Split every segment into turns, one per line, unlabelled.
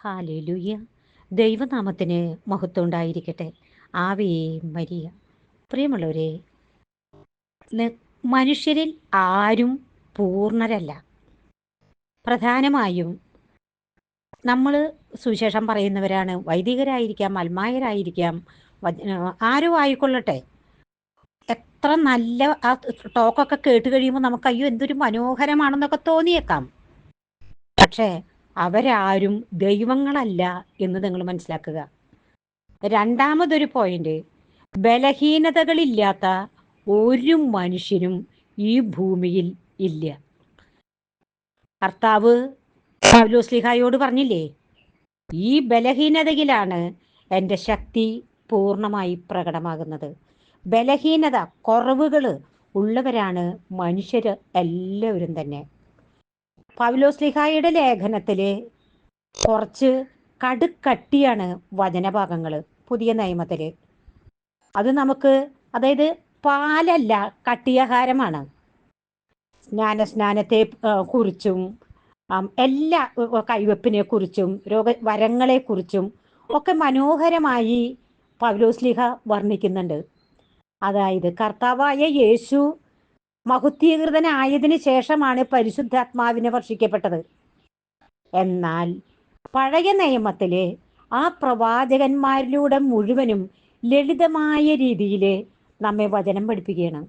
Hallelujah ദൈവനാമത്തിന് മഹത്വം ഉണ്ടായിരിക്കട്ടെ. Ave Maria. പ്രിയമുള്ളവരെ മനുഷ്യരിൽ ആരും പൂർണരല്ല. പ്രധാനമായും നമ്മൾ സുവിശേഷം പറയുന്നവരാണ്. വൈദികരായിരിക്കാം അൽമായരായിരിക്കാം ആരും ആയിക്കൊള്ളട്ടെ. എത്ര നല്ല ആ ടോക്കൊക്കെ കേട്ട് കഴിയുമ്പോൾ നമുക്ക് അയ്യോ എന്തൊരു മനോഹരമാണെന്നൊക്കെ തോന്നിയേക്കാം. പക്ഷേ അവരാരും ദൈവങ്ങളല്ല എന്ന് നിങ്ങൾ മനസ്സിലാക്കുക. രണ്ടാമതൊരു പോയിന്റ് ബലഹീനതകളില്ലാത്ത ഒരു മനുഷ്യനും ഈ ഭൂമിയിൽ ഇല്ല. കർത്താവ് പൗലോസ്ലിഹായോട് പറഞ്ഞില്ലേ ഈ ബലഹീനതയിലാണ് എന്റെ ശക്തി പൂർണമായി പ്രകടമാകുന്നത്. ബലഹീനത കുറവുകൾ ഉള്ളവരാണ് മനുഷ്യർ എല്ലാവരും തന്നെ. പൗലോസ്ലിഹായുടെ ലേഖനത്തിൽ കുറച്ച് കടുക്കട്ടിയാണ് വചനഭാഗങ്ങൾ പുതിയ നിയമത്തിൽ അത് നമുക്ക് അതായത് പാലല്ല കട്ടിയാഹാരമാണ്. സ്നാനസ്നാനത്തെ സ്നാനത്തെ കുറിച്ചും എല്ലാ കൈവെപ്പിനെ കുറിച്ചും രോഗ വരങ്ങളെ കുറിച്ചും ഒക്കെ മനോഹരമായി പൗലോസ്ലിഹ വർണിക്കുന്നുണ്ട്. അതായത് കർത്താവായ യേശു മഹുദ്ധീകൃതനായതിനു ശേഷമാണ് പരിശുദ്ധാത്മാവിനെ വർഷിക്കപ്പെട്ടത്. എന്നാൽ പഴയ നിയമത്തിലെ ആ പ്രവാചകന്മാരിലൂടെ മുഴുവനും ലളിതമായ രീതിയിൽ നമ്മെ വചനം പഠിപ്പിക്കുകയാണ്.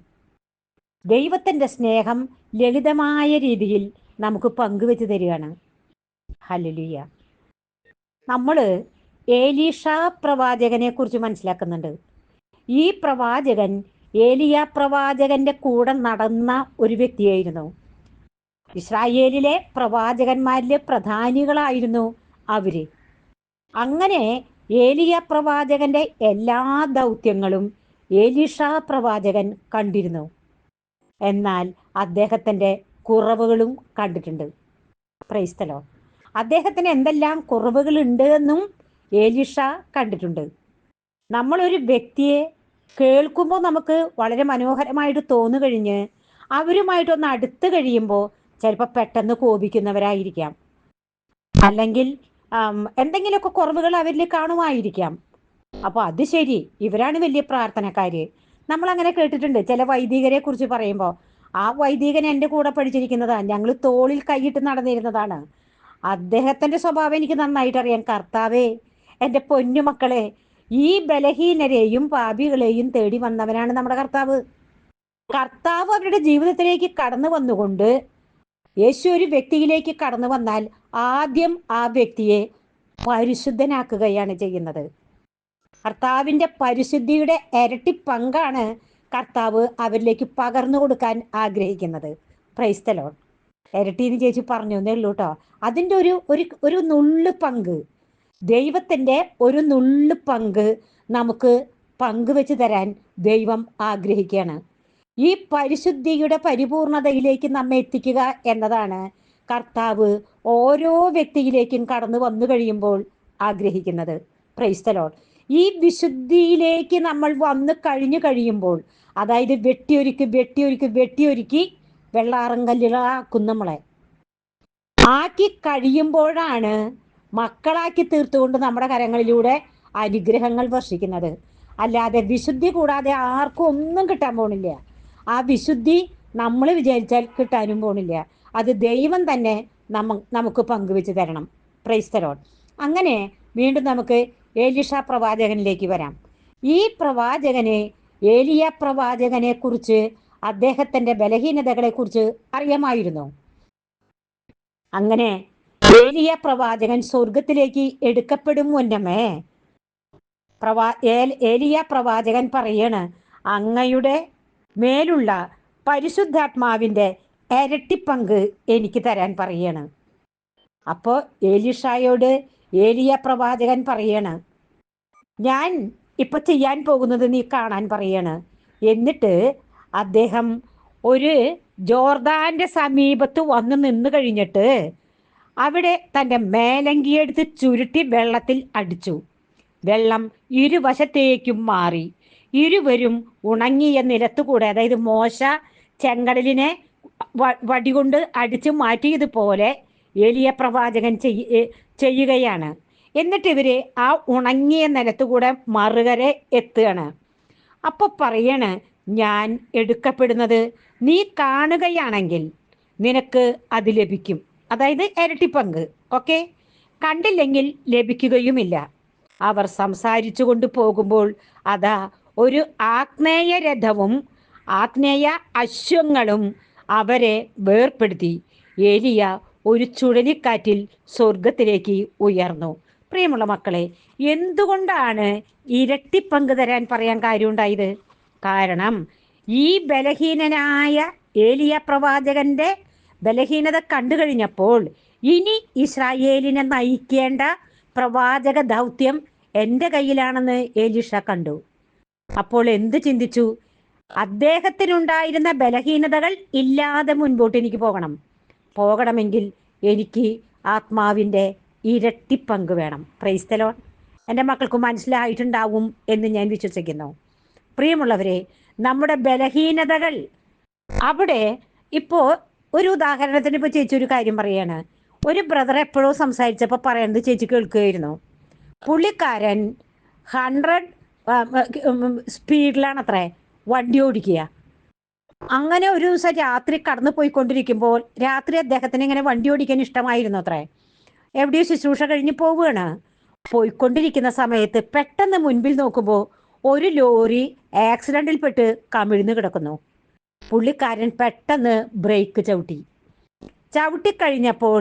ദൈവത്തിന്റെ സ്നേഹം ലളിതമായ രീതിയിൽ നമുക്ക് പങ്കുവെച്ച് തരികയാണ്. ഹല്ലേലൂയ. നമ്മൾ ഏലീഷ പ്രവാചകനെ കുറിച്ച് മനസ്സിലാക്കുന്നുണ്ട്. ഈ പ്രവാചകൻ ഏലിയ പ്രവാചകന്റെ കൂടെ നടന്ന ഒരു വ്യക്തിയായിരുന്നു. ഇസ്രായേലിലെ പ്രവാചകന്മാരിലെ പ്രധാനികളായിരുന്നു അവർ. അങ്ങനെ ഏലിയ പ്രവാചകന്റെ എല്ലാ ദൗത്യങ്ങളും ഏലിഷ പ്രവാചകൻ കണ്ടിരുന്നു. എന്നാൽ അദ്ദേഹത്തിന്റെ കുറവുകളും കണ്ടിട്ടുണ്ട്. പ്രൈസ്തലോ അദ്ദേഹത്തിന് എന്തെല്ലാം കുറവുകളുണ്ട് എന്നും ഏലിഷ കണ്ടിട്ടുണ്ട്. നമ്മളൊരു വ്യക്തിയെ കേൾക്കുമ്പോൾ നമുക്ക് വളരെ മനോഹരമായിട്ട് തോന്നു കഴിഞ്ഞ് അവരുമായിട്ടൊന്ന് അടുത്ത് കഴിയുമ്പോൾ ചിലപ്പോൾ പെട്ടെന്ന് കോപിക്കുന്നവരായിരിക്കാം. അല്ലെങ്കിൽ എന്തെങ്കിലുമൊക്കെ കുറവുകൾ അവരിൽ കാണുമായിരിക്കാം. അപ്പോൾ അത് ശരി ഇവരാണ് വലിയ പ്രാർത്ഥനക്കാര്. നമ്മൾ അങ്ങനെ കേട്ടിട്ടുണ്ട് ചില വൈദികരെ കുറിച്ച് പറയുമ്പോൾ ആ വൈദികൻ എന്റെ കൂടെ പഠിച്ചിരിക്കുന്നതാണ് ഞങ്ങൾ തോളിൽ കൈയിട്ട് നടന്നിരുന്നതാണ്. അദ്ദേഹത്തിന്റെ സ്വഭാവം എനിക്ക് നന്നായിട്ട് അറിയാം കർത്താവേ എന്റെ പൊന്നുമക്കളെ ഈ ബലഹീനരെയും പാപികളെയും തേടി വന്നവനാണ് നമ്മുടെ കർത്താവ്. കർത്താവ് അവരുടെ ജീവിതത്തിലേക്ക് കടന്നു വന്നുകൊണ്ട് യേശു ഒരു വ്യക്തിയിലേക്ക് കടന്നു വന്നാൽ ആദ്യം ആ വ്യക്തിയെ പരിശുദ്ധനാക്കുകയാണ് ചെയ്യുന്നത്. കർത്താവിന്റെ പരിശുദ്ധിയുടെ ഇരട്ടി പങ്കാണ് കർത്താവ് അവരിലേക്ക് പകർന്നു കൊടുക്കാൻ ആഗ്രഹിക്കുന്നത്. പ്രൈസ്തലോൺ ഇരട്ടി എന്ന് ചേച്ചി പറഞ്ഞു എന്നേ ഉള്ളൂ കേട്ടോ അതിന്റെ ഒരു ഒരു നുള്ളു പങ്ക്. ദൈവത്തിന്റെ ഒരു നുള്ളു പങ്ക് നമുക്ക് പങ്കുവെച്ച് തരാൻ ദൈവം ആഗ്രഹിക്കുകയാണ്. ഈ പരിശുദ്ധിയുടെ പരിപൂർണതയിലേക്ക് നമ്മെ എത്തിക്കുക എന്നതാണ് കർത്താവ് ഓരോ വ്യക്തിയിലേക്കും കടന്നു വന്നു കഴിയുമ്പോൾ ആഗ്രഹിക്കുന്നത്. പ്രൈസ്തലോൺ ഈ വിശുദ്ധിയിലേക്ക് നമ്മൾ വന്നു കഴിഞ്ഞു കഴിയുമ്പോൾ അതായത് വെട്ടിയൊരുക്കി വെട്ടിയൊരുക്കി വെട്ടിയൊരുക്കി വെള്ളാറങ്കല്ലുകളാക്കും നമ്മളെ ആക്കി കഴിയുമ്പോഴാണ് മക്കളാക്കി തീർത്തുകൊണ്ട് നമ്മുടെ കരങ്ങളിലൂടെ അനുഗ്രഹങ്ങൾ വർഷിക്കുന്നത്. അല്ലാതെ വിശുദ്ധി കൂടാതെ ആർക്കും ഒന്നും കിട്ടാൻ പോണില്ല. ആ വിശുദ്ധി നമ്മൾ വിചാരിച്ചാൽ കിട്ടാനും പോണില്ല. അത് ദൈവം തന്നെ നമ്മ നമുക്ക് പങ്കുവെച്ച് തരണം. പ്രൈസ്തരോൺ അങ്ങനെ വീണ്ടും നമുക്ക് ഏലിഷ പ്രവാചകനിലേക്ക് വരാം. ഈ പ്രവാചകന് ഏലിയ പ്രവാചകനെ കുറിച്ച് അദ്ദേഹത്തിന്റെ ബലഹീനതകളെ കുറിച്ച് അറിയാമായിരുന്നു. അങ്ങനെ ഏലിയ പ്രവാചകൻ സ്വർഗത്തിലേക്ക് എടുക്കപ്പെടും മുന്നമേ പ്രവാ ഏലിയ പ്രവാചകൻ പറയാണ് അങ്ങയുടെ മേലുള്ള പരിശുദ്ധാത്മാവിന്റെ ഇരട്ടിപ്പങ്ക് എനിക്ക് തരാൻ പറയാണ്. അപ്പോൾ ഏലിഷായോട് ഏലിയ പ്രവാചകൻ പറയാണ് ഞാൻ ഇപ്പൊ ചെയ്യാൻ പോകുന്നത് നീ കാണാൻ പറയാണ്. എന്നിട്ട് അദ്ദേഹം ഒരു ജോർദാന്റെ സമീപത്ത് വന്ന് നിന്ന് കഴിഞ്ഞിട്ട് അവിടെ തന്റെ മേലങ്കിയെടുത്ത് ചുരുട്ടി വെള്ളത്തിൽ അടിച്ചു. വെള്ളം ഇരുവശത്തേക്കും മാറി. ഇരുവരും ഉണങ്ങിയ നിലത്തുകൂടെ അതായത് മോശ ചെങ്കടലിനെ വടികൊണ്ട് അടിച്ചു മാറ്റിയതുപോലെ എലിയ പ്രവാചകൻ ചെയ്യ ചെയ്യുകയാണ്. എന്നിട്ട് ഇവർ ആ ഉണങ്ങിയ നിലത്തുകൂടെ മറുകരെ എത്തുകയാണ്. അപ്പൊ പറയാണ് ഞാൻ എടുക്കപ്പെടുന്നത് നീ കാണുകയാണെങ്കിൽ നിനക്ക് അത് ലഭിക്കും. അതായത് ഇരട്ടിപ്പങ്ക് ഓക്കെ? കണ്ടില്ലെങ്കിൽ ലഭിക്കുകയുമില്ല. അവർ സംസാരിച്ചു കൊണ്ട് പോകുമ്പോൾ അതാ ഒരു ആഗ്നേയ രഥവും ആഗ്നേയ അശ്വങ്ങളും അവരെ വേർപ്പെടുത്തി. ഏലിയ ഒരു ചുഴലിക്കാറ്റിൽ സ്വർഗത്തിലേക്ക് ഉയർന്നു. പ്രിയമുള്ള മക്കളെ എന്തുകൊണ്ടാണ് ഇരട്ടി പങ്ക് തരാൻ പറയാൻ കാര്യമുണ്ടായത്? കാരണം ഈ ബലഹീനനായ ഏലിയ പ്രവാചകന്റെ ബലഹീനത കണ്ടു കഴിഞ്ഞപ്പോൾ ഇനി ഇസ്രായേലിനെ നയിക്കേണ്ട പ്രവാചക ദൗത്യം എന്റെ കയ്യിലാണെന്ന് ഏലിഷ കണ്ടു. അപ്പോൾ എന്ത് ചിന്തിച്ചു? അദ്ദേഹത്തിനുണ്ടായിരുന്ന ബലഹീനതകൾ ഇല്ലാതെ മുൻപോട്ട് എനിക്ക് പോകണം. പോകണമെങ്കിൽ എനിക്ക് ആത്മാവിന്റെ ഇരട്ടി പങ്ക് വേണം പ്രൈസ്തലോൺ എന്റെ മക്കൾക്ക് മനസ്സിലായിട്ടുണ്ടാവും എന്ന് ഞാൻ വിശ്വസിക്കുന്നു. പ്രിയമുള്ളവരെ നമ്മുടെ ബലഹീനതകൾ അവിടെ ഇപ്പോൾ ഒരു ഉദാഹരണത്തിന് ഇപ്പോൾ ചേച്ചി ഒരു കാര്യം പറയാണ്. ഒരു ബ്രദർ എപ്പോഴും സംസാരിച്ചപ്പോൾ പറയുന്നത് ചേച്ചി കേൾക്കുകയായിരുന്നു. പുള്ളിക്കാരൻ ഹൺഡ്രഡ് സ്പീഡിലാണ് അത്രേ വണ്ടി ഓടിക്കുക. അങ്ങനെ ഒരു ദിവസം രാത്രി കടന്നു പോയിക്കൊണ്ടിരിക്കുമ്പോൾ രാത്രി അദ്ദേഹത്തിന് ഇങ്ങനെ വണ്ടി ഓടിക്കാൻ ഇഷ്ടമായിരുന്നു അത്രേ എവിടെയോ ശുശ്രൂഷ കഴിഞ്ഞ് പോവുകയാണ്. പോയിക്കൊണ്ടിരിക്കുന്ന സമയത്ത് പെട്ടെന്ന് മുൻപിൽ നോക്കുമ്പോൾ ഒരു ലോറി ആക്സിഡന്റിൽപ്പെട്ട് കമിഴ്ന്നു കിടക്കുന്നു. പുള്ളിക്കാരൻ പെട്ടെന്ന് ബ്രേക്ക് ചവിട്ടി. ചവിട്ടിക്കഴിഞ്ഞപ്പോൾ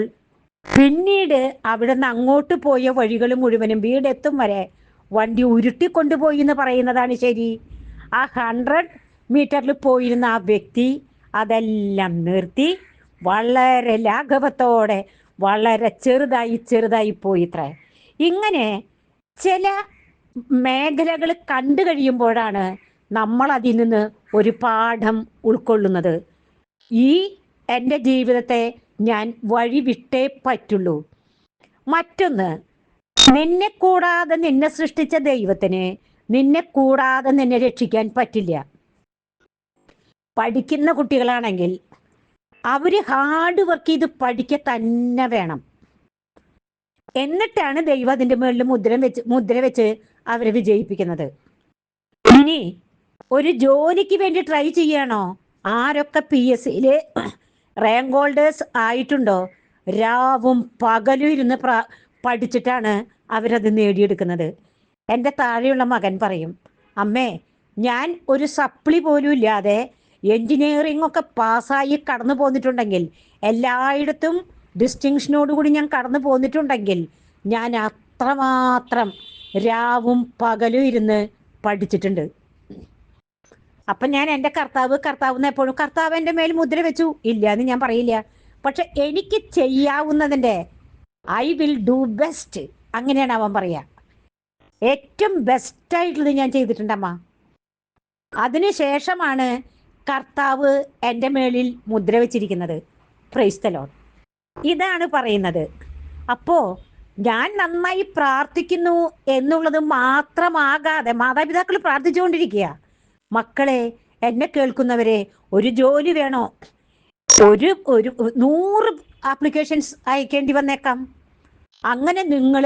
പിന്നീട് അവിടെ നിന്ന് അങ്ങോട്ട് പോയ വഴികൾ മുഴുവനും വീടെത്തും വരെ വണ്ടി ഉരുട്ടിക്കൊണ്ടുപോയി എന്ന് പറയുന്നതാണ് ശരി. ആ ഹൺഡ്രഡ് മീറ്ററിൽ പോയിരുന്ന ആ വ്യക്തി അതെല്ലാം നിർത്തി വളരെ ലാഘവത്തോടെ വളരെ ചെറുതായി ചെറുതായി പോയിത്രേ ഇങ്ങനെ ചില മേഖലകൾ കണ്ടു കഴിയുമ്പോഴാണ് നമ്മൾ അതിൽ നിന്ന് ഒരു പാഠം ഉൾക്കൊള്ളുന്നത്. ഈ എന്റെ ജീവിതത്തെ ഞാൻ വഴിവിട്ടേ പറ്റുള്ളൂ. മറ്റൊന്ന് നിന്നെ കൂടാതെ നിന്നെ സൃഷ്ടിച്ച ദൈവത്തിന് നിന്നെ കൂടാതെ നിന്നെ രക്ഷിക്കാൻ പറ്റില്ല. പഠിക്കുന്ന കുട്ടികളാണെങ്കിൽ അവർ ഹാർഡ് വർക്ക് ചെയ്ത് പഠിക്ക തന്നെ വേണം. എന്നിട്ടാണ് ദൈവം അതിന്റെ മുകളിൽ മുദ്ര വെച്ച് മുദ്ര വെച്ച് അവരെ വിജയിപ്പിക്കുന്നത്. ഇനി ഒരു ജോലിക്ക് വേണ്ടി ട്രൈ ചെയ്യണോ? ആരൊക്കെ പി എസ് സിയിൽ റാങ്ക് ഹോൾഡേഴ്സ് ആയിട്ടുണ്ടോ? രാവും പകലും ഇരുന്ന് പഠിച്ചിട്ടാണ് അവരത് നേടിയെടുക്കുന്നത്. എന്റെ താഴെയുള്ള മകൻ പറയും അമ്മേ ഞാൻ ഒരു സപ്ലി പോലും ഇല്ലാതെ എൻജിനീയറിംഗ് ഒക്കെ പാസ്സായി കടന്നു പോന്നിട്ടുണ്ടെങ്കിൽ എല്ലായിടത്തും ഡിസ്റ്റിങ്ഷനോടുകൂടി ഞാൻ കടന്നു പോന്നിട്ടുണ്ടെങ്കിൽ ഞാൻ അത്രമാത്രം രാവും പകലും ഇരുന്ന് പഠിച്ചിട്ടുണ്ട്. അപ്പം ഞാൻ എന്റെ കർത്താവ് കർത്താവ് എന്ന് എപ്പോഴും കർത്താവ് എന്റെ മേൽ മുദ്ര വെച്ചു. ഇല്ല എന്ന് ഞാൻ പറയില്ല. പക്ഷെ എനിക്ക് ചെയ്യാവുന്നതിന്റെ ഐ വിൽ ഡു ബെസ്റ്റ് അങ്ങനെയാണ് അവൻ പറയാ. ഏറ്റവും ബെസ്റ്റായിട്ടുള്ളത് ഞാൻ ചെയ്തിട്ടുണ്ടമ്മ അതിനുശേഷമാണ് കർത്താവ് എന്റെ മേളിൽ മുദ്ര വെച്ചിരിക്കുന്നത്. പ്രൈസ്തലോൺ ഇതാണ് പറയുന്നത്. അപ്പോ ഞാൻ നന്നായി പ്രാർത്ഥിക്കുന്നു എന്നുള്ളത് മാത്രമാകാതെ മാതാപിതാക്കൾ പ്രാർത്ഥിച്ചുകൊണ്ടിരിക്കുക മക്കളെ എന്നെ കേൾക്കുന്നവരെ ഒരു ജോലി വേണോ? ഒരു ഒരു നൂറ് ആപ്ലിക്കേഷൻസ് അയക്കേണ്ടി വന്നേക്കാം. അങ്ങനെ നിങ്ങൾ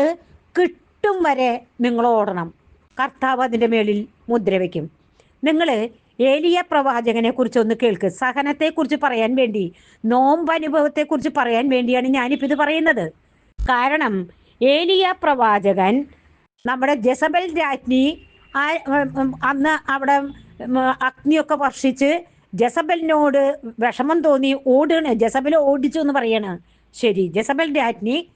കിട്ടും വരെ നിങ്ങൾ ഓടണം. കർത്താവ് അതിന്റെ മേളിൽ മുദ്ര വയ്ക്കും നിങ്ങൾ ഏലിയ പ്രവാചകനെ കുറിച്ച് ഒന്ന് കേൾക്ക്. സഹനത്തെക്കുറിച്ച് പറയാൻ വേണ്ടി നോമ്പ് അനുഭവത്തെക്കുറിച്ച് പറയാൻ വേണ്ടിയാണ് ഞാനിപ്പോൾ ഇത് പറയുന്നത്. കാരണം ഏലിയ പ്രവാചകൻ നമ്മുടെ ജസബൽ രാജ്ഞി അന്ന് അവിടെ അഗ്നിയൊക്കെ വർഷിച്ച് ജസബലിനോട് വിഷമം തോന്നി ഓടുകയാണ്. ജസബൽ ഓടിച്ചു എന്ന് പറയാണ്. ശരി ജസബൽ രാജ്ഞി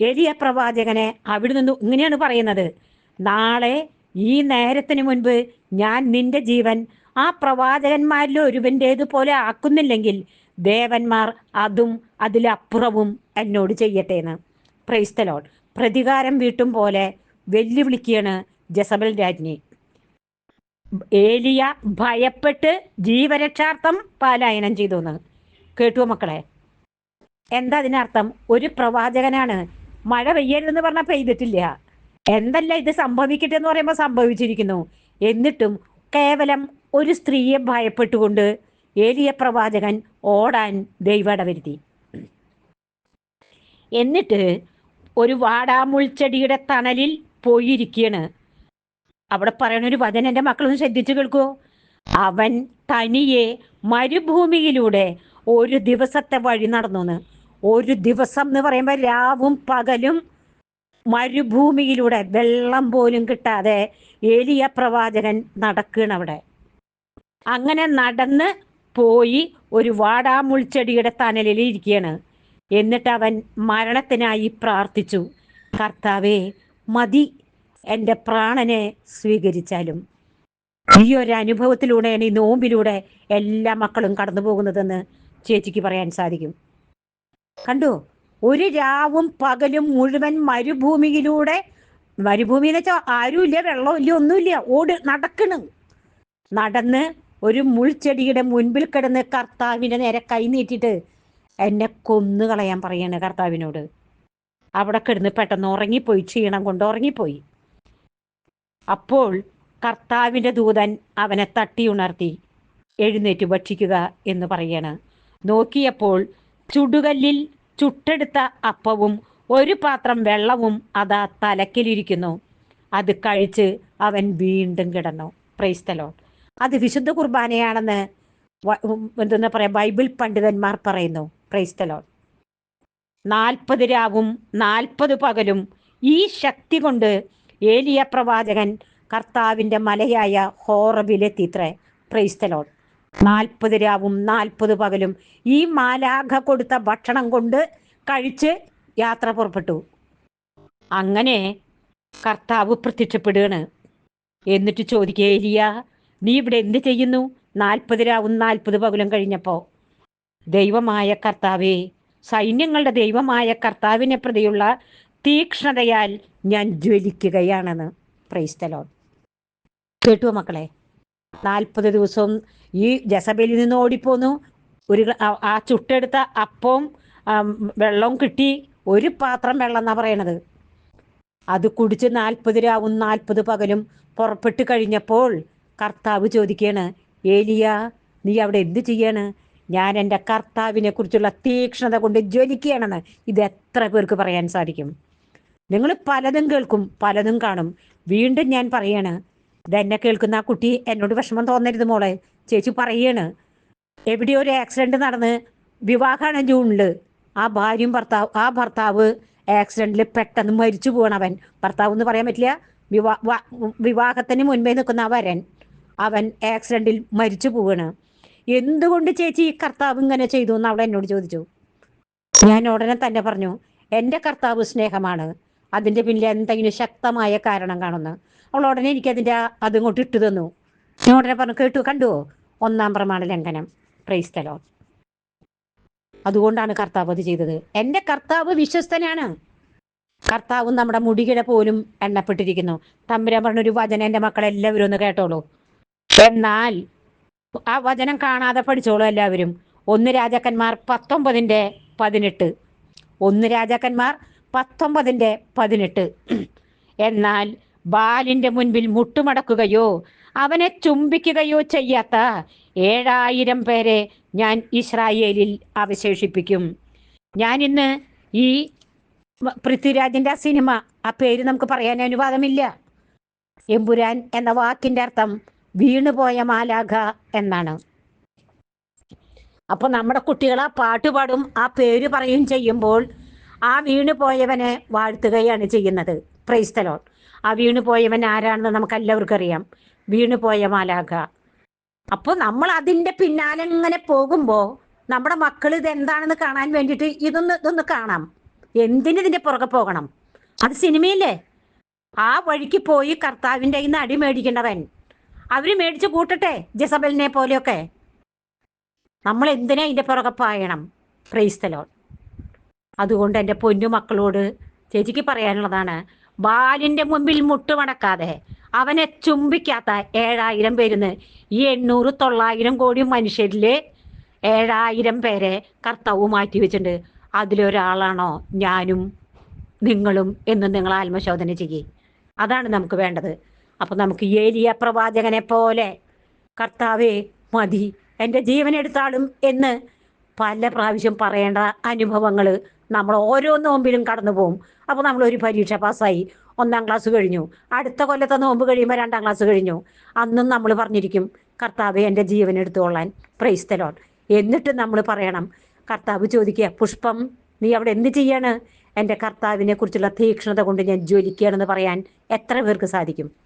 എലിയ പ്രവാചകനെ അവിടെ നിന്ന് ഇങ്ങനെയാണ് പറയുന്നത്. നാളെ ഈ നേരത്തിന് മുൻപ് ഞാൻ നിന്റെ ജീവൻ ആ പ്രവാചകന്മാരിൽ ഒരുവന്റേതുപോലെ ആക്കുന്നില്ലെങ്കിൽ ദേവന്മാർ അതും അതിലപ്പുറവും എന്നോട് ചെയ്യട്ടെ എന്ന്. പ്രൈസ്തലോൾ പ്രതികാരം വീട്ടും പോലെ വെല്ലുവിളിക്കുകയാണ് ജസബൽ രാജ്ഞി ഏലിയ ഭയപ്പെട്ട് ജീവരക്ഷാർത്ഥം പാലായനം ചെയ്തു എന്ന് കേട്ടുവോ മക്കളെ. എന്താ അതിനർത്ഥം? ഒരു പ്രവാചകനാണ് മഴ പെയ്യരുതെന്ന് പറഞ്ഞാൽ പെയ്തിട്ടില്ല. എന്തല്ല ഇത് സംഭവിക്കട്ടെ എന്ന് പറയുമ്പോൾ സംഭവിച്ചിരിക്കുന്നു. എന്നിട്ടും കേവലം ഒരു സ്ത്രീയെ ഭയപ്പെട്ടുകൊണ്ട് ഏലിയ പ്രവാചകൻ ഓടാൻ ദൈവട വരുത്തി എന്നിട്ട് ഒരു വാടാമുൾച്ചെടിയുടെ തണലിൽ പോയിരിക്കുകയാണ് അവിടെ പറയുന്ന ഒരു വചനം എന്റെ മക്കളൊന്ന് ശ്രദ്ധിച്ചു കേൾക്കുമോ അവൻ തനിയെ മരുഭൂമിയിലൂടെ ഒരു ദിവസത്തെ വഴി നടന്നു ഒരു ദിവസം എന്ന് പറയുമ്പോൾ രാവും പകലും മരുഭൂമിയിലൂടെ വെള്ളം പോലും കിട്ടാതെ ഏലിയ പ്രവാചകൻ നടക്കുകയാണ് അവിടെ. അങ്ങനെ നടന്ന് പോയി ഒരു വാടാമുൾച്ചെടിയുടെ തണലിൽ ഇരിക്കുകയാണ്. എന്നിട്ട് അവൻ മരണത്തിനായി പ്രാർത്ഥിച്ചു. കർത്താവേ മതി എന്റെ പ്രാണനെ സ്വീകരിച്ചാലും. ഈ ഒരു അനുഭവത്തിലൂടെയാണ് ഈ നോമ്പിലൂടെ എല്ലാ മക്കളും കടന്നു പോകുന്നതെന്ന് ചേച്ചിക്ക് പറയാൻ സാധിക്കും. കണ്ടു? ഒരു രാവും പകലും മുഴുവൻ മരുഭൂമിയിലൂടെ മരുഭൂമി എന്ന് വെച്ചാൽ ആരുമില്ല വെള്ളമില്ല ഒന്നുമില്ല ഓട് നടക്കണ്. നടന്ന് ഒരു മുൾച്ചെടിയുടെ മുൻപിൽ കിടന്ന് കർത്താവിന്റെ നേരെ കൈ എന്നെ കൊന്നു കളയാൻ പറയാണ് കർത്താവിനോട്. അവിടെ കിടന്ന് പെട്ടെന്ന് ഉറങ്ങിപ്പോയി ക്ഷീണം കൊണ്ട് ഉറങ്ങിപ്പോയി. അപ്പോൾ കർത്താവിന്റെ ദൂതൻ അവനെ തട്ടിയുണർത്തി എഴുന്നേറ്റ് ഭക്ഷിക്കുക എന്ന് പറയാണ്. നോക്കിയപ്പോൾ ചുടുകല്ലിൽ ചുട്ടെടുത്ത അപ്പവും ഒരു പാത്രം വെള്ളവും അതാ തലക്കിലിരിക്കുന്നു. അത് കഴിച്ച് അവൻ വീണ്ടും കിടന്നു. പ്രൈസ്തലോ അത് വിശുദ്ധ കുർബാനയാണെന്ന് എന്തെന്നാ പറയാ ബൈബിൾ പണ്ഡിതന്മാർ പറയുന്നു. പ്രൈസ്തലോ നാൽപ്പത് രാവും നാൽപ്പത് പകലും ഈ ശക്തി കൊണ്ട് ഏലിയ പ്രവാചകൻ കർത്താവിന്റെ മലയായ ഹോറബിലെത്തിത്രേ. പ്രൈസ്തലോൺ നാൽപ്പത് രാവും നാൽപ്പത് പകലും ഈ മാലാഖ കൊടുത്ത ഭക്ഷണം കൊണ്ട് കഴിച്ച് യാത്ര പുറപ്പെട്ടു. അങ്ങനെ കർത്താവ് പ്രത്യക്ഷപ്പെടുകയാണ്. എന്നിട്ട് ചോദിക്കുക ഏലിയ നീ ഇവിടെ എന്ത് ചെയ്യുന്നു? നാൽപ്പത് രാവും നാൽപ്പത് പകലും കഴിഞ്ഞപ്പോൾ ദൈവമായ കർത്താവേ സൈന്യങ്ങളുടെ ദൈവമായ കർത്താവിനെ പ്രതിയുള്ള തീക്ഷ്ണതയാൽ ഞാൻ ജ്വലിക്കുകയാണെന്ന് പ്രൈസ്തലോൺ കേട്ടുവോ മക്കളെ? നാൽപ്പത് ദിവസവും ഈ ജസബലിൽ നിന്ന് ഓടിപ്പോന്നു. ഒരു ആ ചുട്ടെടുത്ത അപ്പവും വെള്ളവും കിട്ടി. ഒരു പാത്രം വെള്ളം എന്നാ പറയണത്. അത് കുടിച്ച് നാൽപ്പത് രാവും നാൽപ്പത് പകലും പുറപ്പെട്ട് കഴിഞ്ഞപ്പോൾ കർത്താവ് ചോദിക്കുകയാണ് ഏലിയ നീ അവിടെ എന്ത് ചെയ്യാണ്? ഞാൻ എന്റെ കർത്താവിനെ കുറിച്ചുള്ള തീക്ഷ്ണത കൊണ്ട് ജ്വലിക്കുകയാണെന്ന് ഇത് എത്ര പേർക്ക് പറയാൻ സാധിക്കും? നിങ്ങൾ പലതും കേൾക്കും പലതും കാണും. വീണ്ടും ഞാൻ പറയാണ് ഇതെന്നെ കേൾക്കുന്ന ആ കുട്ടി എന്നോട് വിഷമം തോന്നരുത് മോളെ. ചേച്ചി പറയാണ് എവിടെയോ ഒരു ആക്സിഡന്റ് നടന്ന് വിവാഹമാണ് ജൂണിൽ ആ ഭാര്യയും ഭർത്താവ് ആ ഭർത്താവ് ആക്സിഡന്റിൽ പെട്ടെന്ന് മരിച്ചു പോകണവൻ ഭർത്താവ് എന്ന് പറയാൻ പറ്റില്ല വിവാ വിവാഹത്തിന് മുൻപേ നിൽക്കുന്ന വരൻ അവൻ ആക്സിഡന്റിൽ മരിച്ചു പോവാണ്. എന്തുകൊണ്ട് ചേച്ചി ഈ കർത്താവ് ഇങ്ങനെ ചെയ്തു എന്ന് അവൾ എന്നോട് ചോദിച്ചു. ഞാൻ ഉടനെ തന്നെ പറഞ്ഞു എന്റെ കർത്താവ് സ്നേഹമാണ്. അതിന്റെ പിന്നിൽ എന്തെങ്കിലും ശക്തമായ കാരണം കാണുന്നു. അവൾ ഉടനെ എനിക്ക് അതിന്റെ അതിങ്ങോട്ട് ഇട്ടു തന്നു. ഞാൻ ഉടനെ പറഞ്ഞു കേട്ടു കണ്ടുവോ ഒന്നാം പ്രമാണ ലംഘനം. പ്രൈസ്തലോ അതുകൊണ്ടാണ് കർത്താവ് അത് ചെയ്തത്. എന്റെ കർത്താവ് വിശ്വസ്തനാണ്. കർത്താവ് നമ്മുടെ മുടികിട പോലും എണ്ണപ്പെട്ടിരിക്കുന്നു. തമ്പുരാൻ പറഞ്ഞൊരു വചനം എന്റെ മക്കളെല്ലാവരും ഒന്ന് കേട്ടോളൂ. എന്നാൽ ആ വചനം കാണാതെ പഠിച്ചോളൂ എല്ലാവരും. ഒന്ന് രാജാക്കന്മാർ പത്തൊമ്പതിന്റെ പതിനെട്ട്. ഒന്ന് രാജാക്കന്മാർ പത്തൊമ്പതിന്റെ പതിനെട്ട്. എന്നാൽ ബാലിന്റെ മുൻപിൽ മുട്ടുമടക്കുകയോ അവനെ ചുംബിക്കുകയോ ചെയ്യാത്ത ഏഴായിരം പേരെ ഞാൻ ഇസ്രായേലിൽ അവശേഷിപ്പിക്കും. ഞാൻ ഇന്ന് ഈ പൃഥ്വിരാജിന്റെ ആ സിനിമ ആ പേര് നമുക്ക് പറയാൻ അനുവാദമില്ല. എമ്പുരാൻ എന്ന വാക്കിന്റെ അർത്ഥം വീണുപോയ മാലാഖ എന്നാണ്. അപ്പോൾ നമ്മുടെ കുട്ടികൾ ആ പാട്ട് പാടും ആ പേര് പറയും ചെയ്യുമ്പോൾ ആ വീണു പോയവനെ വാഴ്ത്തുകയാണ് ചെയ്യുന്നത്. പ്രൈസ്തലോൺ ആ വീണു പോയവൻ ആരാണെന്ന് നമുക്ക് എല്ലാവർക്കും അറിയാം വീണു പോയ മാലാഖ. അപ്പോൾ നമ്മൾ അതിന്റെ പിന്നാലെ ഇങ്ങനെ പോകുമ്പോൾ നമ്മുടെ മക്കൾ ഇത് എന്താണെന്ന് കാണാൻ വേണ്ടിയിട്ട് ഇതൊന്ന് ഇതൊന്ന് കാണാം. എന്തിന് ഇതിന്റെ പുറകെ പോകണം? അത് സിനിമയില്ലേ? ആ വഴിക്ക് പോയി കർത്താവിന്റെ ഇന്ന് അടി മേടിക്കേണ്ടവൻ. അവർ മേടിച്ച് കൂട്ടട്ടെ ജസബലിനെ പോലെയൊക്കെ. നമ്മൾ എന്തിനാ ഇതിന്റെ പുറകെ പായണം? ക്രൈസ്തലോൺ അതുകൊണ്ട് എന്റെ പൊന്നു മക്കളോട് ചേച്ചിക്ക് പറയാനുള്ളതാണ് ബാലിന്റെ മുമ്പിൽ മുട്ടുമടക്കാതെ അവനെ ചുംബിക്കാത്ത ഏഴായിരം പേരുന്ന് ഈ എണ്ണൂറ് തൊള്ളായിരം കോടി മനുഷ്യരിൽ ഏഴായിരം പേരെ കർത്താവ് മാറ്റി വെച്ചിട്ടുണ്ട്. അതിലൊരാളാണോ ഞാനും നിങ്ങളും എന്ന് നിങ്ങൾ ആത്മശോധന ചെയ്യേ. അതാണ് നമുക്ക് വേണ്ടത്. അപ്പം നമുക്ക് ഏലിയ പ്രവാചകനെ പോലെ കർത്താവേ മതി എന്റെ ജീവനെടുത്താളും എന്ന് പല പ്രാവശ്യം പറയേണ്ട അനുഭവങ്ങൾ നമ്മൾ ഓരോ നോമ്പിലും കടന്നു പോകും അപ്പോൾ നമ്മൾ ഒരു പരീക്ഷ പാസ്സായി. ഒന്നാം ക്ലാസ് കഴിഞ്ഞു. അടുത്ത കൊല്ലത്തെ നോമ്പ് കഴിയുമ്പോൾ രണ്ടാം ക്ലാസ് കഴിഞ്ഞു. അന്നും നമ്മൾ പറഞ്ഞിരിക്കും കർത്താവ് എന്റെ ജീവൻ എടുത്തുകൊള്ളാൻ പ്രൈസ് തലോൺ എന്നിട്ട് നമ്മൾ പറയണം കർത്താവ് ചോദിക്കുക പുഷ്പം നീ അവിടെ എന്ത് ചെയ്യാണ്? എന്റെ കർത്താവിനെ കുറിച്ചുള്ള തീക്ഷ്ണത കൊണ്ട് ഞാൻ ജ്വലിക്കുകയാണെന്ന് പറയാൻ എത്ര പേർക്ക് സാധിക്കും?